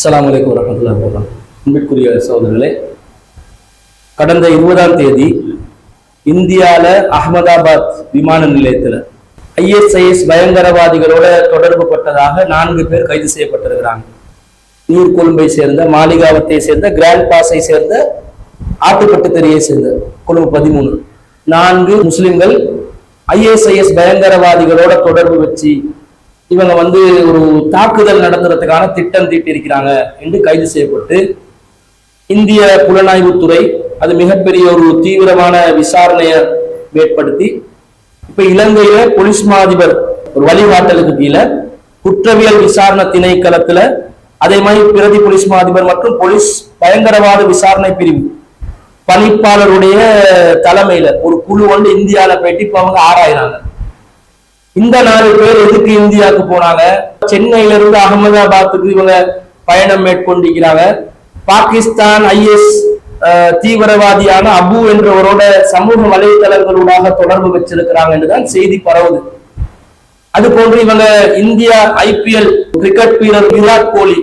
அஸ்லாம் வலைக்கம் வரமத்துல்லா வரலாம் அன்பிற்குரிய சகோதரர்களே கடந்த இருபதாம் தேதி இந்தியாவில் அகமதாபாத் விமான நிலையத்தில் ஐஎஸ்ஐஎஸ் பயங்கரவாதிகளோட தொடர்பு பட்டதாக நான்கு பேர் கைது செய்யப்பட்டிருக்கிறாங்க. நீர்கொழும்பை சேர்ந்த மாளிகாவத்தை சேர்ந்த கிராண்ட் பாஸை சேர்ந்த ஆட்டுப்பட்டுத்தறியை சேர்ந்த கொழும்பு பதிமூணு. நான்கு முஸ்லிம்கள் ஐஎஸ்ஐஎஸ் பயங்கரவாதிகளோட தொடர்பு வச்சு இவங்க வந்து ஒரு தாக்குதல் நடத்துறதுக்கான திட்டம் தீட்டியிருக்கிறாங்க என்று கைது செய்யப்பட்டு இந்திய புலனாய்வுத்துறை அது மிகப்பெரிய ஒரு தீவிரமான விசாரணையை ஏற்படுத்தி இப்ப இலங்கையில போலீஸ் மா அதிபர் ஒரு வழிகாட்டலுக்கு கீழே குற்றவியல் விசாரணை திணைக்களத்துல அதே மாதிரி பிரதி போலீஸ் மாதிபர் மற்றும் போலீஸ் பயங்கரவாத விசாரணை பிரிவு பணிப்பாளருடைய தலைமையில ஒரு குழு வந்து இந்தியால போயிட்டு இப்ப அவங்க ஆராயிறாங்க. இந்த நாலு பேர் எதுக்கு இந்தியாவுக்கு போனாங்க? சென்னையில இருந்து அகமதாபாத்துக்கு இவங்க பயணம் மேற்கொண்டிருக்கிறாங்க. பாகிஸ்தான் ஐஎஸ் தீவிரவாதியான அபு என்றவரோட சமூக வலைதளங்களூடாக தொடர்பு வச்சிருக்கிறாங்க என்றுதான் செய்தி பரவுது. அது போன்று இவங்க இந்தியா ஐபிஎல் கிரிக்கெட் வீரர் விராட் கோலி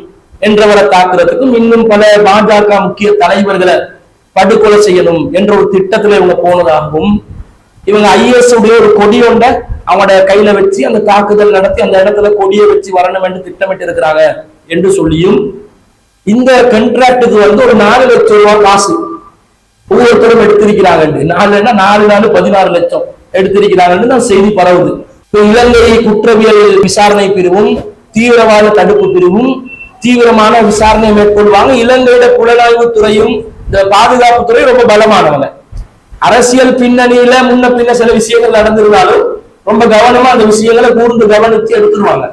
என்றவரை தாக்குறதுக்கும் இன்னும் பல பாஜக முக்கிய தலைவர்களை படுகொலை செய்யணும் என்ற ஒரு திட்டத்துல இவங்க போனதாகவும் இவங்க ஐஎஸ் உடைய ஒரு கொடியொண்ட அவனோட கையில வச்சு அந்த தாக்குதல் நடத்தி அந்த இடத்துல கொடியை வச்சு வரணும் என்று திட்டமிட்டு இருக்கிறாங்க என்று சொல்லியும் இந்த கண்ட்ராக்டுக்கு வந்து ஒரு நாலு லட்சம் ரூபாய் காசு ஒவ்வொருத்தரும் எடுத்திருக்கிறாங்க நாலுன்னா நாலு நாலு பதினாறு லட்சம் எடுத்திருக்கிறாங்கன்னு தான் செய்தி பரவுது. இலங்கை குற்றவியல் விசாரணை பிரிவும் தீவிரவாத தடுப்பு பிரிவும் தீவிரமான விசாரணை மேற்கொள்வாங்க. இலங்கையோட புலனாய்வு துறையும் இந்த பாதுகாப்பு துறை ரொம்ப பலமானவங்க. அரசியல் பின்னணியில முன்ன பின்ன சில விஷயங்கள் நடந்திருந்தாலும் ரொம்ப கவனமா அந்த விஷயங்களை கூர்ந்து கவனித்து எடுத்துருவாங்க.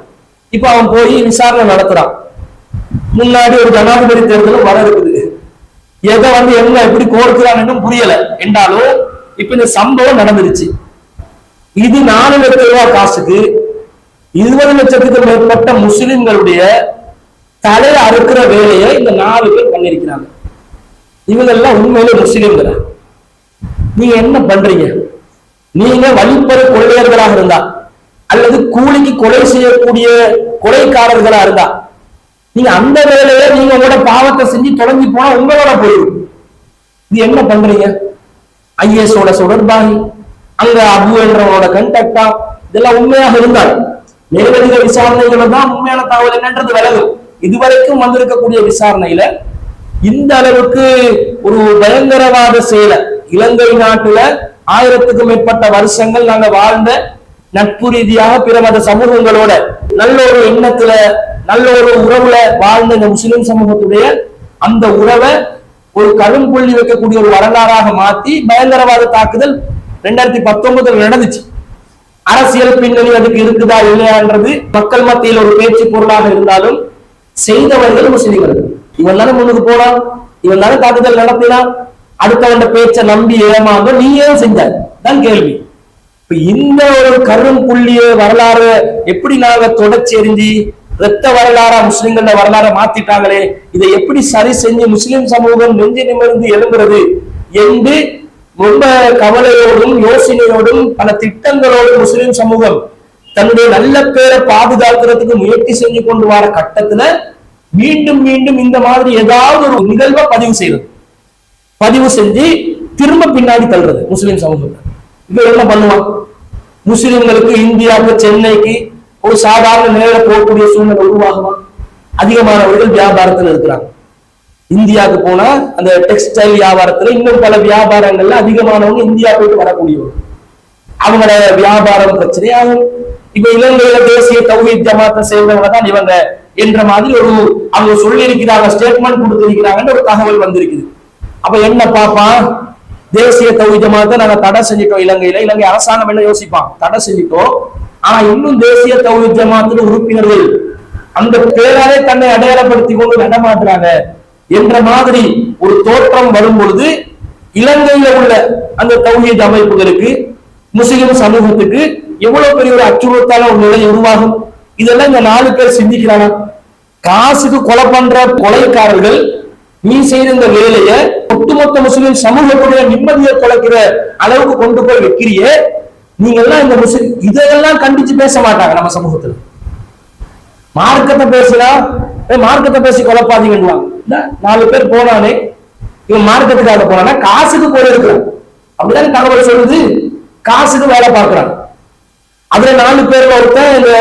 இப்ப அவன் போய் விசாரணை நடத்துறான். முன்னாடி ஒரு ஜனாதிபதி தேர்தலும் வர இருக்குது. எதை வந்து எங்க எப்படி கோர்க்கிறான்னு புரியல. என்றாலும் இப்ப இந்த சம்பவம் நடந்துருச்சு. இது நாலு லட்சம் ரூபாய் காசுக்கு இருபது லட்சத்துக்கு மேற்பட்ட முஸ்லிம்களுடைய தலையை அறுக்கிற வேலையை இந்த நாலு பேர் பண்ணிருக்கிறாங்க இவங்க எல்லாம் உண்மையிலே முஸ்லிம்கள். நீங்க என்ன பண்றீங்க? நீங்க வழிப்பற கொள்ளையர்களாக இருந்தா அல்லது கூலிக்கு கொலை செய்யக்கூடிய கொலைக்காரர்களா இருந்தா நீங்க அந்த வேலையில நீங்க உங்களோட பாவத்தை செஞ்சு தொடங்கி போனா உங்களோட போயிடும். இது என்ன பண்றீங்க? ஐஎஸ் சுடர்பாகி அங்க அபு என்றவனோட கண்டக்டா இதெல்லாம் உண்மையாக இருந்தால் மேலதிக விசாரணைகளை தான் உண்மையான தகவல் என்னன்றது விலகும் இதுவரைக்கும் வந்திருக்கக்கூடிய விசாரணையில இந்த அளவுக்கு ஒரு பயங்கரவாத செயலை இலங்கை நாட்டுல ஆயிரத்துக்கும் மேற்பட்ட வருஷங்கள் நாங்க வாழ்ந்த நட்பு ரீதியாக பிற மத சமூகங்களோட நல்ல ஒரு எண்ணத்துல நல்ல ஒரு உறவுல வாழ்ந்த இந்த முஸ்லிம் சமூகத்துடைய அந்த உறவை ஒரு கடும் புள்ளி வைக்கக்கூடிய ஒரு வரலாறாக மாத்தி பயங்கரவாத தாக்குதல் ரெண்டாயிரத்தி பத்தொன்பதுல நடந்துச்சு. அரசியல் பின்னணி அதுக்கு இருக்குதா இல்லையான்றது மக்கள் மத்தியில் ஒரு பேச்சு பொருளாக இருந்தாலும் செய்தவர்கள் முஸ்லிம்கள். இவன் தானே முன்னுக்கு போனான் இவன் தானே தாக்குதல் நடத்தினான் அடுத்தவன் பேச்சை நம்பி ஏமாந்த நீ ஏன் செஞ்சாய் தான் கேள்வி. இப்ப இந்த ஒரு கரும் புள்ளிய வரலாறு எப்படி நாங்க தொடர்ச்சி ரத்த வரலாறா முஸ்லிம்கள வரலாற மாத்திட்டாங்களே இதை எப்படி சரி செஞ்சு முஸ்லிம் சமூகம் நெஞ்சு நிமிர்ந்து எழும்புறது என்று ரொம்ப கவலையோடும் யோசனையோடும் பல திட்டங்களோடும் முஸ்லிம் சமூகம் தன்னுடைய நல்ல பேரை பாதுகாக்கிறதுக்கு முயற்சி செஞ்சு கொண்டு வர கட்டத்துல மீண்டும் மீண்டும் இந்த மாதிரி ஏதாவது ஒரு நிகழ்வை பதிவு செய்யறது பதிவு செஞ்சு திரும்ப பின்னாடி தள்ளுறது முஸ்லீம் சமூகம் இப்ப என்ன பண்ணுவான் முஸ்லிம்களுக்கு இந்தியாவுக்கு சென்னைக்கு ஒரு சாதாரண நேர போகக்கூடிய சூழ்நிலை உருவாகுமா? அதிகமானவர்கள் வியாபாரத்தில் இருக்கிறாங்க. இந்தியாவுக்கு போனா அந்த டெக்ஸ்டைல் வியாபாரத்துல இன்னும் பல வியாபாரங்கள்ல அதிகமானவங்க இந்தியா போயிட்டு வரக்கூடியவங்க. அவங்களோட வியாபாரம் பிரச்சனையாகும் இப்ப இலங்கையில தேசிய தௌஹீத் ஜமாத்தை சேர்ந்தவங்க தான் இவங்க என்ற மாதிரி ஒரு அவங்க சொல்லியிருக்கிறாங்க ஸ்டேட்மெண்ட் கொடுத்திருக்கிறாங்கன்னு ஒரு தகவல் வந்திருக்குது. அப்ப என்ன பார்ப்பான் தேசிய தௌஹீத் ஜமாத்தை நாங்க தடை செஞ்சிட்டோம் இலங்கையில. இலங்கை அரசாங்கம் எல்லாம் யோசிப்பான் தடை செஞ்சிட்டோம். ஆனா இன்னும் தேசிய தௌஹீத் ஜமாத்துல உறுப்பினர்கள் அந்த பேராலே தன்னை அடையாளப்படுத்தி கொண்டு நடமாட்டுறாங்க என்ற மாதிரி ஒரு தோற்றம் வரும் பொழுது இலங்கையில உள்ள அந்த தௌஹீத் அமைப்புகளுக்கு முஸ்லிம் சமூகத்துக்கு எவ்வளவு பெரிய ஒரு அச்சுறுத்தான ஒரு நிலை உருவாகும்? இதெல்லாம் இந்த நாலு பேர் சிந்திக்கிறாங்க காசுக்கு கொலை பண்ற கொலைக்காரர்கள் நீ செய்த இந்த வேலையை ஒட்டுமொத்த முஸ்லிம் சமூகத்துடைய நிம்மதியை தொலைக்கிற அளவுக்கு கொண்டு போய் வைக்கிறியே நீங்க எல்லாம் இந்த முஸ்லிம் இதெல்லாம் கண்டிச்சு பேச மாட்டாங்க நம்ம சமூகத்துல. மார்க்கத்தை பேசினா மார்க்கத்தை பேசி குழப்பாதீங்கன்னுவாங்க. நாலு பேர் போனானே இவன் மார்க்கத்துக்காக போனானா காசுக்கு போயிருக்கிறான் அப்படிதான் தகவல் சொல்லுது? காசுக்கு வேலை பார்க்கிறான். அதுல நாலு பேர்ல ஒருத்தன் இந்த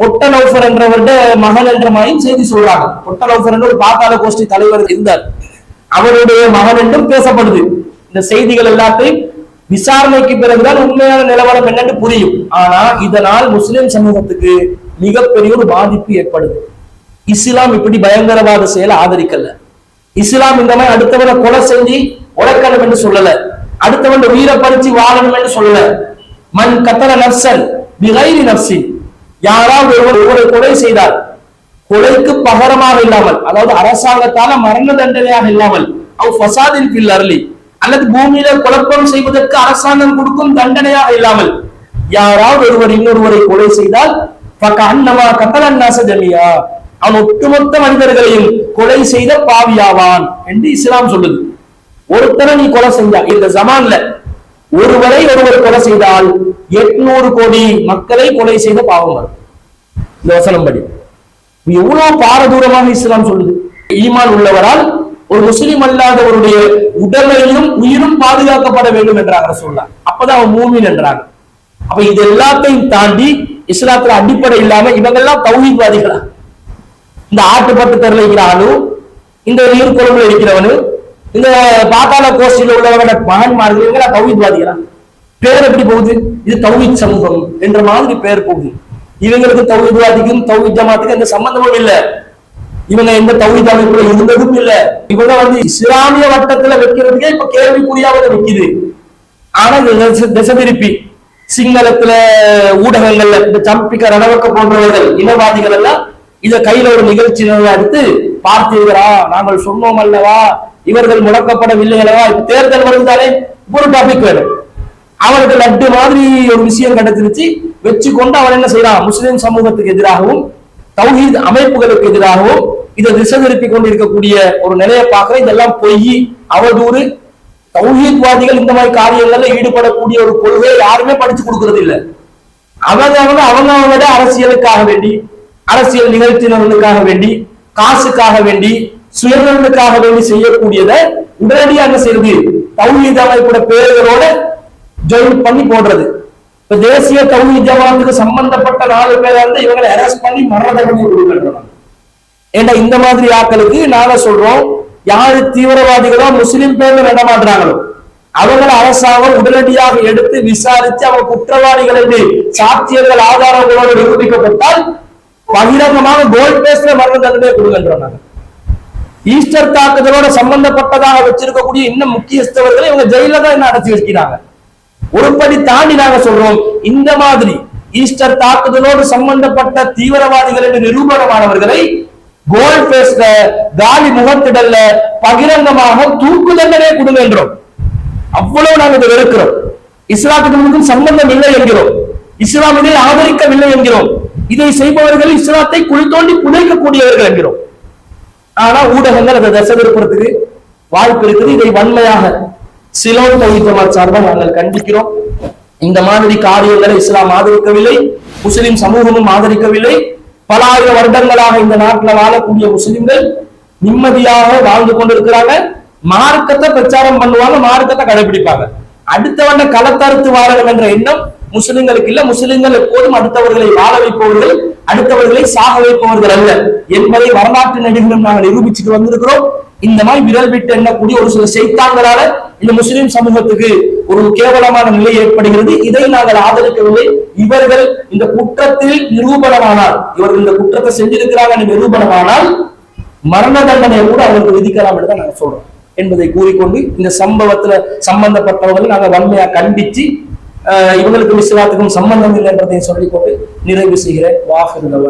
பொட்ட நௌஃபர் என்றவர்கிட்ட மகன் என்ற மாதிரி செய்தி சொல்றாங்க. பொட்ட நௌஃபர் என்ற ஒரு பாத்தாள கோஷ்டி தலைவர் இருந்தார். அவருடைய மகன் என்றும் பேசப்படுது. இந்த செய்திகள் எல்லாத்தையும் விசாரணைக்கு பிறகுதான் உண்மையான நிலவரம் என்னன்னு புரியும். ஆனா இதனால் முஸ்லிம் சமூகத்துக்கு மிகப்பெரிய ஒரு பாதிப்பு ஏற்படுது. இஸ்லாம் இப்படி பயங்கரவாத செயலை ஆதரிக்கல. இஸ்லாம் இந்த மாதிரி அடுத்தவனை கொலை செஞ்சு உழைக்கணும் என்று சொல்லல. அடுத்தவன் உயிரை பறிச்சு வாழணும் என்று சொல்லல. மண் கத்தல நப்சன் பிகைரி நப்சின். யாராவது ஒருவர் ஒருவரை கொலை செய்தார் கொலைக்கு பகரமாக இல்லாமல் அதாவது அரசாங்கத்தால மரண தண்டனையாக இல்லாமல் அவ் ஃபசாதின் பில் அருளி அல்லது பூமியில குழப்பம் செய்வதற்கு அரசாங்கம் கொடுக்கும் தண்டனையாக இல்லாமல் யாராவது ஒருவர் இன்னொருவரை கொலை செய்தால் பக்க அன்னமா கத்தலன் அவன் ஒட்டுமொத்த மனிதர்களையும் கொலை செய்த பாவியாவான் என்று இஸ்லாம் சொல்லுது. ஒருத்தரை நீ கொலை செஞ்சா இந்த ஜமான்ல ஒருவரை ஒருவர் கொலை செய்தால் எட்நூறு கோடி மக்களை கொலை செய்த பாவம் வரும். இந்த வசனம் படி. எவ்வளவு பாரதூரமாக இஸ்லாம் சொல்லுது? ஈமான் உள்ளவரால் ஒரு முஸ்லிம் அல்லாதவருடைய உடலையும் உயிரும் பாதுகாக்கப்பட வேண்டும் என்றாங்க சொல்லலாம் அப்பதான் அவன் மூமின் என்றாங்க. அப்ப இது எல்லாத்தையும் தாண்டி இஸ்லாத்துல அடிப்படை இல்லாம இவங்கெல்லாம் தௌஹீத்வாதிகளா? இந்த ஆட்டுப்பட்டு தெருல இருக்கிற ஆளு இந்த நீர்க்குழம்புல இருக்கிறவனு இந்த பாத்தாள கோஷ்டியில் மகன் மகன்மார்கள் இவங்க தௌஹீத்வாதிகளா? பேர் எப்படி போகுது? இது தௌஹீத் சமூகம் என்ற மாதிரி பேர் போகுது. இவங்களுக்கு தௌஹீத்வாதிக்கும் தௌஹீத் ஜமாத்துக்கும் எந்த சம்பந்தமும் இல்ல. இவங்க எந்த தௌஹீத் அமைப்புல இருந்ததும் இல்லை. இவங்க வந்து இஸ்லாமிய வட்டத்துல வைக்கிறதுக்கே இப்ப கேள்விக்குறியாவது வைக்குது ஆனா திசை- திருப்பி சிங்களத்துல ஊடகங்கள்ல இந்த சம்பிக்க ரணவக்க போன்றவர்கள் இனவாதிகள் எல்லாம் இத கையில ஒரு நிகழ்ச்சி எடுத்து பார்த்தீர்களா நாங்கள் சொன்னோம் அல்லவா? இவர்கள் முடக்கப்படவில்லை அல்லவா தேர்தல் வருந்தாலே ஒரு டாபிக் வேணும். அவனுக்கு லட்டு மாதிரி ஒரு விஷயம் கிடைச்சிருச்சு வச்சு கொண்டு அவன் என்ன செய்யறான் முஸ்லிம் சமூகத்துக்கு எதிராகவும் தௌஹீத் அமைப்புகளுக்கு எதிராகவும் இதை திசை திருப்பி கொண்டு இருக்கக்கூடிய ஒரு நிலையை பார்க்கிற இதெல்லாம் பொய். அவதூறு தௌஹீத்வாதிகள் இந்த மாதிரி காரியங்கள்ல ஈடுபடக்கூடிய ஒரு கொள்கையை யாருமே படிச்சு கொடுக்கறது இல்ல. அவங்க அவங்க அவங்க அவங்களோட அரசியலுக்காக வேண்டி அரசியல் நிகழ்ச்சியினர்களுக்காக வேண்டி காசுக்காக வேண்டி சுயநலனுக்காக வேண்டி செய்யக்கூடியதை உடனடியாக என்ன செய்யறது தௌஹீத் அமைப்போட பேர்களோட ஜாயின் பண்ணி போடுறது. இப்ப தேசிய தௌஹீத் ஜமாத்துக்கு சம்பந்தப்பட்ட நாலு பேரை வந்து இவங்களை அரெஸ்ட் பண்ணி மரண தண்டனை கொடுக்கின்றனர் ஏன்னா இந்த மாதிரி ஆக்களுக்கு நாங்க சொல்றோம் யாரு தீவிரவாதிகளோ முஸ்லிம் பேர்ல நடமாடுறாங்களோ அவங்களை அரசாங்கம் உடனடியாக எடுத்து விசாரித்து அவங்க குற்றவாளிகள் என்று சாத்தியங்கள் ஆதாரங்களோடு நிரூபிக்கப்பட்டால் பகிரங்கமாக கோல்ட் பேஸ்ல மரண தண்டனை கொடுக்கின்றனர் ஈஸ்டர் தாக்குதலோட சம்பந்தப்பட்டதாக வச்சிருக்கக்கூடிய இன்னும் முக்கியஸ்தவர்களை இவங்க ஜெயில தான் என்ன அடைச்சி வைக்கிறாங்க ஒருபடி தாண்டி நாங்க சொல்றோம். இந்த மாதிரி ஈஸ்டர் தாக்குதலோடு சம்பந்தப்பட்ட தீவிரவாதிகள் என்று நிரூபணமானவர்களை கோல் பேஸ்ல காலி முகத்திடல்ல பகிரங்கமாக தூக்கு தண்டனை கொடுங்க என்றோம். அவ்வளவு நாங்கள் இதை வெறுக்கிறோம். இஸ்லாத்துக்கும் சம்பந்தம் இல்லை என்கிறோம். இஸ்லாம் இதை ஆதரிக்கவில்லை என்கிறோம். இதை செய்பவர்கள் இஸ்லாத்தை குழி தோண்டி புதைக்கக்கூடியவர்கள் என்கிறோம். ஆனா ஊடகங்கள் அதை தசை திருப்புறதுக்கு வாய்ப்பு இருக்குது. இதை வன்மையாக சிலோன் தௌஹீத் சார்பாக நாங்கள் கண்டிக்கிறோம். இந்த மாதிரி காரியங்களை இஸ்லாம் ஆதரிக்கவில்லை முஸ்லிம் சமூகமும் ஆதரிக்கவில்லை. பல ஆயிரம் வருடங்களாக இந்த நாட்டில் வாழக்கூடிய முஸ்லிம்கள் நிம்மதியாக வாழ்ந்து கொண்டிருக்கிறாங்க. மார்க்கத்தை பிரச்சாரம் பண்ணுவாங்க மார்க்கத்தை கடைபிடிப்பாங்க. அடுத்தவன களத்தறுத்து வாழணும் என்ற எண்ணம் முஸ்லிம்களுக்கு இல்ல. முஸ்லிம்கள் எப்போதும் அடுத்தவர்களை வாழ வைப்பவர்கள் அடுத்தவர்களை சாக வைப்பவர்கள் அல்ல. என்பதை வரலாற்று நடிகர்களும் நாங்கள் நிரூபிச்சுட்டு வந்திருக்கிறோம். இந்த மாதிரி விரல் விட்டு எண்ணக்கூடிய ஒரு சில செய்தாங்களால இந்த முஸ்லிம் சமூகத்துக்கு ஒரு கேவலமான நிலை ஏற்படுகிறது. இதை நாங்கள் ஆதரிக்கவில்லை. இவர்கள் இந்த குற்றத்தில் நிரூபணமானால் இவர்கள் இந்த குற்றத்தை செஞ்சிருக்கிறாங்க என்று நிரூபணமானால் மரண தண்டனையை கூட அவர்களுக்கு விதிக்கலாம் என்று தான் நாங்கள் சொல்றோம். என்பதை கூறிக்கொண்டு இந்த சம்பவத்துல சம்பந்தப்பட்டவர்கள் நாங்க வன்மையா கண்டிச்சு இவங்களுக்கு விசுவாத்துக்கும் சம்பந்தம் இல்லை என்பதை சொல்லிக்கொண்டு நிறைவு செய்கிறேன். வாகனங்கள்